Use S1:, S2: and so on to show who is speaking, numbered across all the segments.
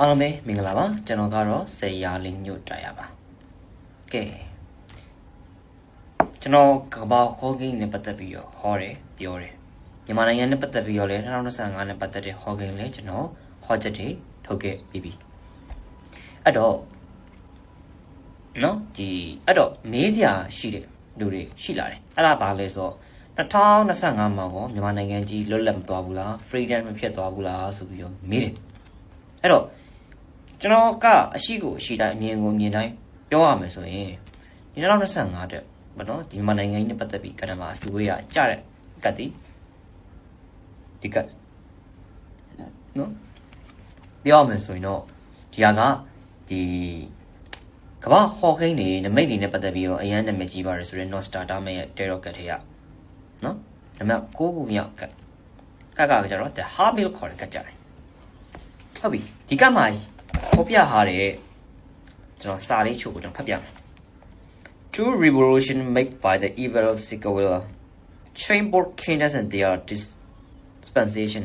S1: အားလုံးပဲမင်္ဂလာပါကျွန်တော်ကတော့စေရာလင်းညွတ်တိုင်ရပါကဲကျွန်တော်ကဘာခေါ်ဂိမ်းနဲ့ပတ်သက်ပြီးတော့ဟောတယ်ပြောတယ်မြန်မာနိုင်ငံနဲ့ပတ်သက်ပြီးတော့လည်း2025နဲ့ပတ်သက်တဲ့ဟောဂိမ်းလည်းကျွန်တော်ဟောချက်တွေထုတ်ခဲ့ပြီးပြီအဲ့တော့နော်ဒီအဲ့တော့မေးစရာရှိတဲ့လူတွေရှိလာတယ်အဲ့ဒါဘာလဲဆိုတော့2025မှာကောမြန်မာနိုင်ငံကြီးလွတ်လပ်မသွားဘူးလား freedom မဖြစ်သွားဘူးလားဆိုပြီးတော့မေးတယ်အဲ့တော့ ကျွန်တော်ကအရှိကိုအရှိတိုင်းအမြင်ကိုအမြင်တိုင်းပြောရမယ်ဆိုရင်ဒီ2025တက်ဗောနော်ဒီမှာနိုင်ငံကြီးနဲ့ပတ်သက်ပြီးကဏ္ဍမှာအစည်းအဝေးရကြတဲ့ကတ်တီဒီကတ်နော်ပြောရမယ်ဆိုရင်တော့ဒီဟာကဒီကမ္ဘာဟော်ခိန်းနေနမိတ်တွေနဲ့ပတ်သက်ပြီးတော့အရန်နာမည်ကြီးပါတယ်ဆိုတော့ Nostata မဲ့ရဲ့ Terror ကတ်ထဲရနော်နံပါတ်9ခုမြောက်ကတ်ကတ်ကကြတော့ The Harbill ခေါ်တဲ့ကတ်ကြတယ်ဟုတ်ပြီဒီကတ်မှာ ဖော်ပြထားတဲ့ကျွန်တော်စာလေးချုပ်ကိုကျွန်တော်ဖတ်ပြမယ် Two revolution made by the evil Sikawilla chamber kingdoms and their dispensation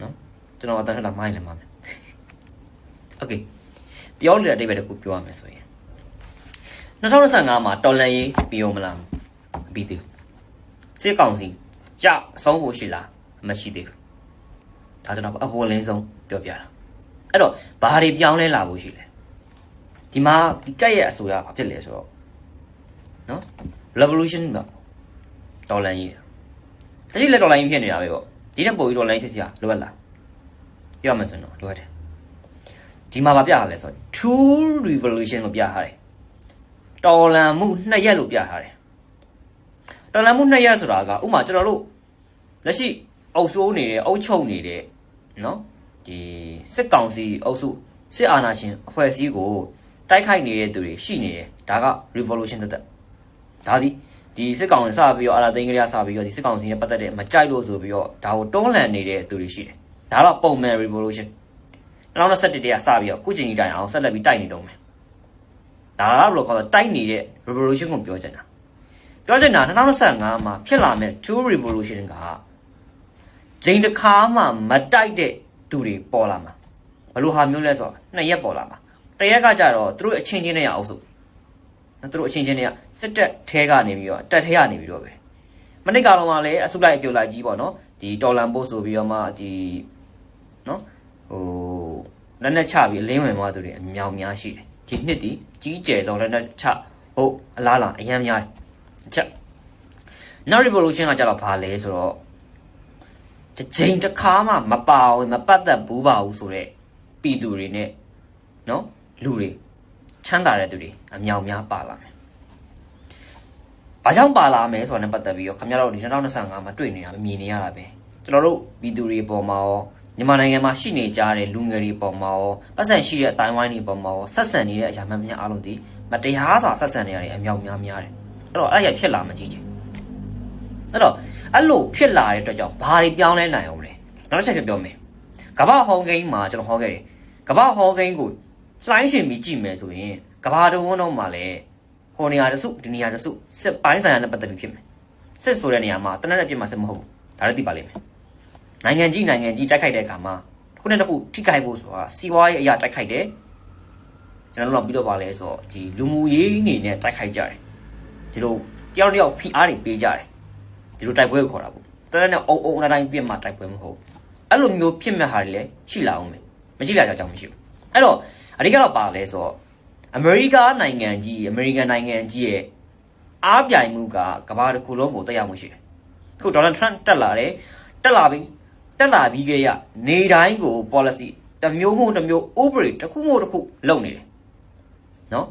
S1: နော်ကျွန်တော်အတန်းထတာမိုင်းလည်းမှာမယ် Okay ပြောလို့တဲ့အတိတ်ပဲတစ်ခုပြောရမယ်ဆိုရင်2025မှာတော်လန်ရေးပြီးရောမလားပြီးသေးဘူးစစ်ကောင်စီကြအဆုံးဖို့ရှိလားမရှိသေးဘူးဒါကျွန်တော်အပေါ်လင်းဆုံးပြောပြတာ အဲ့တော့ဘာတွေပြောင်းလဲလာဖို့ရှိလဲဒီမှာဒီကက်ရဲ့အဆိုအရဘာဖြစ်လဲဆိုတော့နော် revolution ပေါ့ဒေါ်လာကြီးတချို့လက်ဒေါ်လာကြီးဖြစ်နေတာပဲပေါ့ဒီတဲ့ပုံကြီးဒေါ်လာကြီးဖြစ်စရာလိုအပ်လားပြောမှဆိုရင်တော့လိုအပ်တယ်ဒီမှာဘာပြရလဲဆိုတော့ two revolution ကိုပြထားတယ်တော်လန်မှုနှစ်ရက်လို့ပြထားတယ်တော်လန်မှုနှစ်ရက်ဆိုတာကဥမာကျွန်တော်တို့လက်ရှိအုပ်စိုးနေတဲ့အုပ်ချုပ်နေတဲ့နော် ဒီစစ်ကောင်စီအုပ်စုစစ်အာဏာရှင်အဖွဲ့အစည်းကိုတိုက်ခိုက်နေတဲ့သူတွေရှိနေတယ်ဒါက revolution တက်တက်ဒါဒီဒီစစ်ကောင်စီစပြီးတော့အာဏာသိမ်းကြရစပြီးတော့ဒီစစ်ကောင်စီနဲ့ပတ်သက်တဲ့မကြိုက်လို့ဆိုပြီးတော့ဒါကိုတွန်းလှန်နေတဲ့သူတွေရှိတယ်ဒါတော့ပုံမှန် revolution 2021တည်းကစပြီးတော့အခုချိန်ကြီးတိုင်အောင်ဆက်လက်ပြီးတိုက်နေတော့မယ်ဒါကဘယ်လိုခေါ်လဲတိုက်နေတဲ့ revolution ကိုပြောချင်တာပြောချင်တာ2025မှာဖြစ်လာမဲ့ two revolution ကဂျိန်တစ်ခါမှမတိုက်တဲ့ သူတွေပေါ်လာမှာဘယ်လိုဟာမျိုးလဲဆိုတော့နှစ်ရက်ပေါ်လာမှာတစ်ရက်ကကြတော့သူတို့အချင်းချင်းနဲ့ရအောင်ဆိုနော်သူတို့အချင်းချင်းနဲ့ရစစ်တက်ထဲကနေပြီးတော့တက်ထဲကနေပြီးတော့ပဲမနစ်ကတော့မှလည်းအစုလိုက်အပြုတ်လိုက်ကြီးပေါ့နော်ဒီတော်လန်ပို့ဆိုပြီးတော့မှဒီနော်ဟိုလက်နဲ့ချပြီးအလင်းဝင်သွားသူတွေအများများရှိတယ်ဒီနှစ်ဒီကြီးကျယ်တော့လက်နဲ့ချဟုတ်အလားလားအများများတယ်အချက် now revolution ကကြတော့ဘာလဲဆိုတော့ တစ်ချိန်တစ်ခါမှမပါဝင်မပတ်သက်ဘူးပါဘူးဆိုတော့ပြည်သူတွေနဲ့နော်လူတွေချမ်းသာတဲ့သူတွေအမြောက်များပါလာမယ်။ဘာကြောင့်ပါလာမယ်ဆိုတာနဲ့ပတ်သက်ပြီးတော့ခင်ဗျားတို့ဒီ2025မှာတွေ့နေတာမြင်နေရတာပဲ။ကျွန်တော်တို့ပြည်သူတွေပေါ်မှာရောမြန်မာနိုင်ငံမှာရှိနေကြတဲ့လူငယ်တွေပေါ်မှာရောပတ်စံရှိတဲ့အတိုင်းဝိုင်းတွေပေါ်မှာရောဆက်ဆံနေတဲ့အရာမှန်များအားလုံးဒီမတရားစွာဆက်ဆံနေရတဲ့အမြောက်များများတယ်။အဲ့တော့အဲ့ရဖြစ်လာမှကြည့်ချင်။ အဲ့တော့အဲ့လိုဖြစ်လာတဲ့အတွက်ကြောင့်ဘာတွေပြောင်းလဲနိုင်အောင်လဲနောက်တစ်ချက်ပြောမယ်ကမ္ဘာဟောင်းဂိမ်းမှာကျွန်တော်ဟောခဲ့တယ်ကမ္ဘာဟောင်းဂိမ်းကိုလှိုင်းရှင်ပြီးကြည့်မယ်ဆိုရင်ကမ္ဘာတုံးတော့မှာလဲဟိုနေရာတစုဒီနေရာတစုစစ်ပိုင်းဆိုင်ရာနဲ့ပတ်သက်ပြီးဖြစ်မယ်စစ်ဆိုတဲ့နေရာမှာတနက်နဲ့ပြစ်မှာစစ်မဟုတ်ဘူးဒါလည်းသိပါလိမ့်မယ်နိုင်ငံကြီးနိုင်ငံကြီးတိုက်ခိုက်တဲ့အခါမှာတစ်ခုနဲ့တစ်ခုထိခိုက်ဖို့ဆိုတာစီးပွားရေးအရာတိုက်ခိုက်တယ်ကျွန်တော်တို့ကပြီးတော့ပါလဲဆိုတော့ဒီလူမှုရေးနေနဲ့တိုက်ခိုက်ကြတယ်ဒီလိုတယောက်တစ်ယောက်ဖိအားတွေပေးကြတယ် ဒီလိုတိုက်ပွဲကိုခေါ်တာပေါ့တရနဲ့အုံအုံအတိုင်းပြစ်မှတိုက်ပွဲမဟုတ်အဲ့လိုမျိုးဖြစ်မဲ့ဟာတွေလည်းရှိလာအောင်မယ်မရှိလာကြကြောင်မရှိဘူးအဲ့တော့အဓိကတော့ပါလဲဆိုတော့အမေရိကနိုင်ငံကြီးအမေရိကန်နိုင်ငံကြီးရဲ့အားပြိုင်မှုကကမ္ဘာတစ်ခုလုံးကိုတက်ရောက်မှုရှိတယ်ခုဒေါ်နယ်ထရန့်တက်လာတယ်တက်လာပြီတက်လာပြီးကြရနေတိုင်းကို policy တစ်မျိုးမို့တစ်မျိုး operate တစ်ခုမို့တစ်ခုလုပ်နေတယ်နော်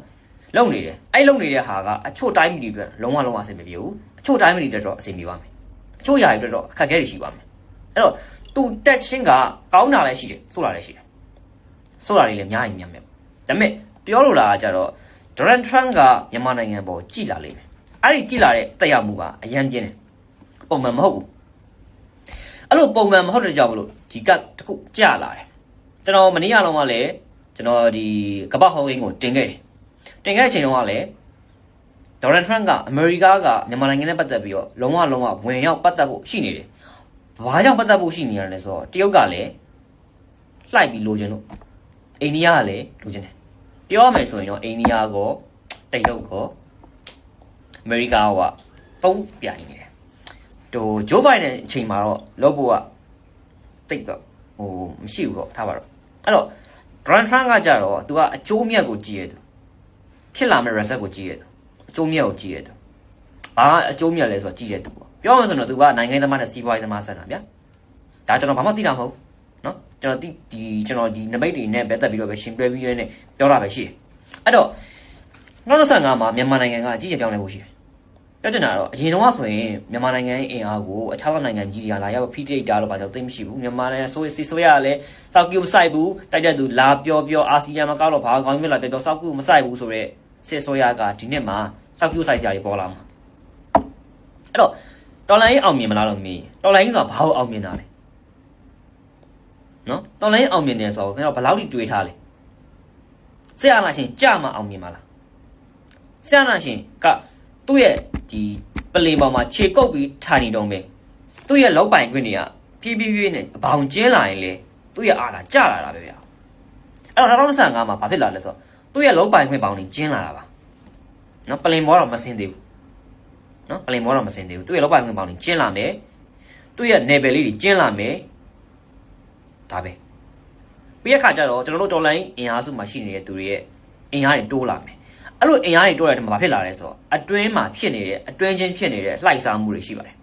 S1: လုပ်နေတယ်အဲ့လုပ်နေတဲ့ဟာကအချို့တိုင်းပြည်တွေအတွက်လုံးဝလုံးဝအဆင်မပြေဘူးအချို့တိုင်းပြည်တွေအတွက်တော့အဆင်ပြေပါမယ် အချို့ຢာတွေအတွက်တော့အခက်အခဲတွေရှိပါမယ်အဲ့တော့သူတက်ချင်းကကောင်းတာလည်းရှိတယ်ဆိုးတာလည်းရှိတယ်ဆိုးတာတွေလည်းအများကြီးများမယ်ဒါပေမဲ့ပြောလို့လာတာကြတော့ဒေါ်နယ်ထရန့်ကမြန်မာနိုင်ငံပေါ်ကြည်လာလိမ့်မယ်အဲ့ဒီကြည်လာတဲ့တက်ရောက်မှုကအရန်ပြင်းတယ်ပုံမှန်မဟုတ်ဘူးအဲ့လိုပုံမှန်မဟုတ်တဲ့ကြောင့်မလို့ဒီကတစ်ခုကြလာတယ်ကျွန်တော်မနေ့ကလုံးကလည်းကျွန်တော်ဒီကပ္ပဟောင်းကိန်းကိုတင်ခဲ့တယ်တင်ခဲ့တဲ့အချိန်တုန်းကလည်း ဒေါ်နယ်ထရန့်ကအမေရိကကမြန်မာနိုင်ငံနဲ့ပတ်သက်ပြီးတော့လုံးဝလုံးဝဝင်ရောက်ပတ်သက်ဖို့ရှိနေတယ်။ဘာကြောင့်ပတ်သက်ဖို့ရှိနေရလဲဆိုတော့တရုတ်ကလည်းလှိုက်ပြီးလိုချင်လို့အိန္ဒိယကလည်းလိုချင်တယ်ပြောရမယ်ဆိုရင်တော့အိန္ဒိယကောတရုတ်ကောအမေရိကကသုံးပြိုင်နေတယ်ဟိုဂျိုးဘိုင်ဒန်အချိန်မှာတော့လောဖို့ကတိတ်တော့ဟိုမရှိဘူးပေါ့ထားပါတော့အဲ့တော့ Donald Trump ကကြတော့သူကအကျိုးမြတ်ကိုကြည့်ရသူဖြစ်လာမယ့် reset ကိုကြည့်ရသူ အကျိုးမြတ်ကိုကြည့်ရသူဘာအကျိုးမြတ်လဲဆိုတော့ကြည့်ရသူပေါ့ပြောမှဆိုတော့သူကနိုင်ငံသမားနဲ့စီးပွားရေးသမားဆက်တာဗျာဒါကျွန်တော်ဘာမှသိတာမဟုတ်နော်ကျွန်တော်ဒီဒီကျွန်တော်ဒီနမိတ်တွေနဲ့ပဲတက်ပြီးတော့ပဲရှင်တွဲပြီးရနေပြောတာပဲရှိတယ်အဲ့တော့2025မှာမြန်မာနိုင်ငံကကြီးကြပြောင်းလဲဖို့ရှိတယ်ပြောချင်တာတော့အရင်တော့ဆိုရင်မြန်မာနိုင်ငံရဲ့အင်အားကိုအခြားသောနိုင်ငံကြီးတွေကလာရောက်ဖိတိတ်တာလို့ဘာကြောင့်သိမရှိဘူးမြန်မာနိုင်ငံဆိုစီဆိုရကလည်းစောက်ကူမဆိုင်ဘူးတိုက်တဲ့သူလာပြောပြောအာဆီယံမကောက်တော့ဘာကောင်းမြင်လာပြောပြောစောက်ကူမဆိုင်ဘူးဆိုတော့ စစ်ဆိုရကဒီနှစ်မှာစောက်ကူဆိုင်စရာတွေပေါ်လာမှာအဲ့တော့တော်လိုင်းအောင်မြင်မလားလို့မေးတော်လိုင်းဆိုတာဘာလို့အောင်မြင်တာလဲနော်တော်လိုင်းအောင်မြင်တယ်ဆိုတော့ခင်ဗျားဘယ်လောက်ထိတွေးထားလဲဆရာနာရှင်ကြမှာအောင်မြင်ပါလားဆရာနာရှင်ကသူ့ရဲ့ဒီပလင်ပေါ်မှာခြေကုပ်ပြီးထိုင်နေတော့မယ်သူ့ရဲ့လောက်ပိုင်ခွင့်တွေကဖြည်းဖြည်းဖြည်းနဲ့အဘောင်ကျင်းလာရင်လေသူ့ရဲ့အားလာကျလာတာပဲဗျာအဲ့တော့2025မှာဘာဖြစ်လာလဲဆိုတော့ သူ့ရဲ့လောက်ပိုင်ခွင့်ပေါင်းနေကျင်းလာတာပါနော်ပလင်ပေါ်တော့မစင်သေးဘူးနော်ပလင်ပေါ်တော့မစင်သေးဘူးသူ့ရဲ့လောက်ပိုင်ခွင့်ပေါင်းနေကျင်းလာမယ်သူ့ရဲ့ level လေးတွေကျင်းလာမယ်ဒါပဲပြီးရခါကျတော့ကျွန်တော်တို့တော်လိုင်းအင်အားစုမှာရှိနေတဲ့သူတွေရဲ့အင်အားတွေတိုးလာမယ်အဲ့လိုအင်အားတွေတိုးလာတဲ့မှာဘာဖြစ်လာလဲဆိုတော့အတွင်းမှာဖြစ်နေတဲ့အတွင်းချင်းဖြစ်နေတဲ့လှိုက်စားမှုတွေရှိပါတယ်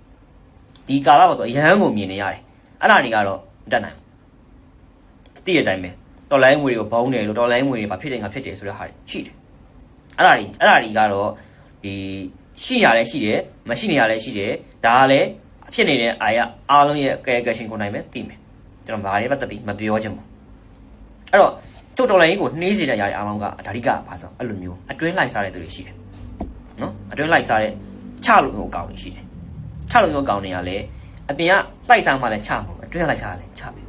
S1: ဒီကာလမှာဆိုအရဟန်းကိုမြင်နေရတယ်အဲ့ဒါတွေကတော့မတက်နိုင်ဘူးတည့်ရတဲ့အတိုင်းပဲ တော်လိုင်းငွေတွေကိုဘုံတယ်လို့တော်လိုင်းငွေတွေဘာဖြစ်တယ်ငါဖြစ်တယ်ဆိုတဲ့ဟာတွေရှိတယ်အဲ့ဒါတွေအဲ့ဒါတွေကတော့ဒီရှိရလဲရှိတယ်မရှိနေရလဲရှိတယ်ဒါကလည်းဖြစ်နေတဲ့အာရအားလုံးရဲ့ကဲကရှင်ကိုနိုင်မယ်သိမယ်ကျွန်တော်ဘာတွေပတ်သက်ပြီးမပြောချင်ဘူးအဲ့တော့ကျုပ်တော်လိုင်းကိုနှေးစေတဲ့ຢာတွေအားလုံးကအဓိကဘာဆိုအဲ့လိုမျိုးအတွင်းလိုက်စားတဲ့သူတွေရှိတယ်နော်အတွင်းလိုက်စားတဲ့ချလို့မျိုးအကောင်တွေရှိတယ်ချလို့မျိုးအကောင်တွေကလည်းအပြင်ကလိုက်စားမှလည်းချမှာအတွင်းကလိုက်စားလည်းချပဲ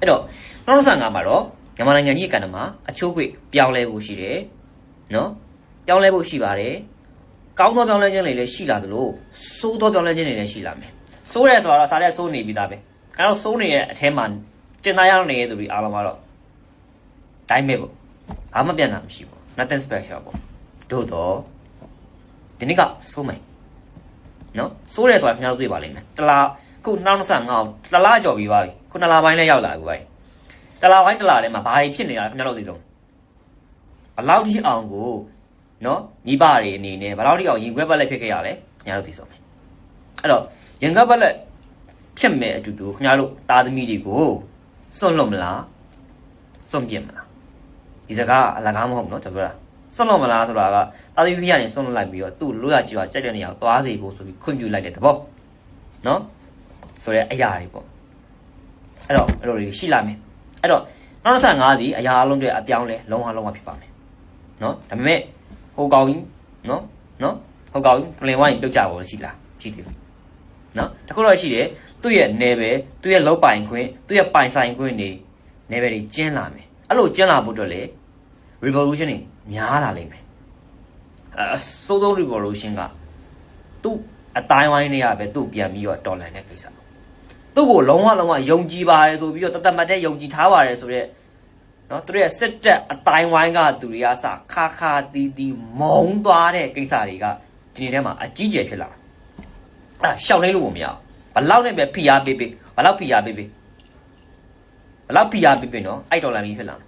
S1: အဲ့တော့2025မှာတော့မြန်မာနိုင်ငံကြီးကဏ္ဍမှာအချိုးခွေပြောင်းလဲဖို့ရှိတယ်နော်ပြောင်းလဲဖို့ရှိပါတယ်ကောင်းသောပြောင်းလဲခြင်းတွေလည်းရှိလာသလိုဆိုးသောပြောင်းလဲခြင်းတွေလည်းရှိလာမယ်ဆိုးရဲဆိုတော့စားတဲ့ဆိုးနေပြီးသားပဲအဲ့တော့ဆိုးနေရဲ့အထဲမှာကျင်သားရနေတဲ့သူတွေအားလုံးကတော့တိုင်းမဲ့ပေါ့ဘာမှပြန်တာမရှိဘူး nothing special ပေါ့တို့တော့ဒီနေ့ကဆိုးမယ်နော်ဆိုးရဲဆိုတာခင်ဗျားတို့တွေ့ပါလိမ့်မယ်တလား ခု2025တလားကြော်ပြီးပါပြီခုနှစ်လပိုင်းလည်းရောက်လာပြီပါတလားပိုင်းတလားထဲမှာဘာတွေဖြစ်နေတာလဲခင်ဗျားတို့သိဆုံးဘလောက်ထိအောင်ကိုနော်မိဘတွေအနေနဲ့ဘလောက်ထိအောင်ရင်ခွဲပတ်လက်ဖြစ်ခဲ့ရလဲခင်ဗျားတို့သိဆုံးမယ်အဲ့တော့ရင်ခွဲပတ်လက်ဖြစ်မဲ့အတူတူခင်ဗျားတို့သားသမီးတွေကိုစွန့်လွတ်မလားစွန့်ပြစ်မလားဒီစကားအလကားမဟုတ်နော်ကျွန်တော်ပြောတာစွန့်လွတ်မလားဆိုတာကတာသီးပြရနေစွန့်လွတ်လိုက်ပြီးတော့သူ့လိုရကြည့်ပါကြိုက်တဲ့နေရာကိုသွားစေဖို့ဆိုပြီးခွင့်ပြုလိုက်တဲ့သဘောနော် ဆိုရဲအရာတွေပေါ့အဲ့တော့အဲ့လိုတွေရှိလာမယ်အဲ့တော့နောက်25ဒီအရာအလုံးတွေအပြောင်းလဲလုံးဝလုံးဝဖြစ်ပါမယ်နော်ဒါပေမဲ့ဟိုကောင်ကြီးနော်နော်ဟိုကောင်ကြီးပလင်ဝိုင်းပြုတ်ကြပါလို့ရှိလားရှိတယ်နော်တခုတော့ရှိတယ်သူ့ရဲ့နယ်ပယ်သူ့ရဲ့လောက်ပိုင်ခွင့်သူ့ရဲ့ပိုင်ဆိုင်ခွင့်တွေနယ်ပယ်တွေကျင်းလာမယ်အဲ့လိုကျင်းလာဖို့အတွက်လေ revolution တွေများလာလိမ့်မယ်အစိုးဆုံး revolution ကသူ့အတိုင်းဝိုင်းတွေကပဲသူ့ပြန်ပြီးတော့တော်လန်တဲ့ကိစ္စ သူ့ကိုလုံးဝလုံးဝယုံကြည်ပါတယ်ဆိုပြီးတော့တသက်မတ်တဲ့ယုံကြည်ထားပါတယ်ဆိုတော့နော်သူတို့ရဲ့စစ်တပ်အတိုင်းဝိုင်းကသူတွေကစခါခါတီးတီးမုံသွားတဲ့ကိစ္စတွေကဒီနေ့ထဲမှာအကြီးကျယ်ဖြစ်လာအဲ့ရှောက်နေလို့မရဘူးဘလောက်နဲ့ပဲဖိအားပေးပေးဘလောက်ဖိအားပေးပေးဘလောက်ဖိအားပေးပေးနော်အဲ့ဒေါ်လာမီဖြစ်လာမှာ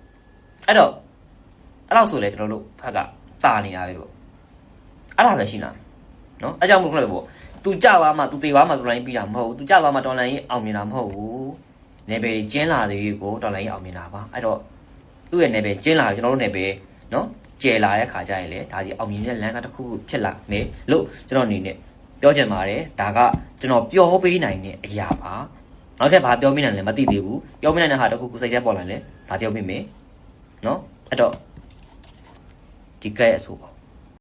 S1: အဲ့တော့အဲ့လောက်ဆိုလေကျွန်တော်တို့ဖက်ကတာနေတာပဲပေါ့အဲ့ဒါပဲရှိလာနော်အဲ့ကြောင့်မို့ခလို့ပေါ့ သူကြသွားမှသူတေသွားမှဒေါ်လာကြီးပြီးတာမဟုတ်ဘူးသူကြသွားမှဒေါ်လာကြီးအောင်မြင်တာမဟုတ်ဘူးနေပယ်ကျင်းလာသေးကိုဒေါ်လာကြီးအောင်မြင်တာပါအဲ့တော့သူ့ရဲ့နေပယ်ကျင်းလာကျွန်တော်တို့နေပယ်နော်ကျယ်လာတဲ့ခါကျရင်လေဒါဒီအောင်မြင်တဲ့လမ်းစာတစ်ခုခုဖြစ်လာမယ်လို့ကျွန်တော်အနေနဲ့ပြောချင်ပါတယ်ဒါကကျွန်တော်ပြောပေးနိုင်တဲ့အရာပါနောက်ထပ်ဘာပြောမိနိုင်လဲမသိသေးဘူးပြောမိနိုင်တဲ့ဟာတစ်ခုခုစိတ်ထဲပေါ်လာလဲဒါပြောမိမယ်နော်အဲ့တော့ဒီကဲအဆိုပါ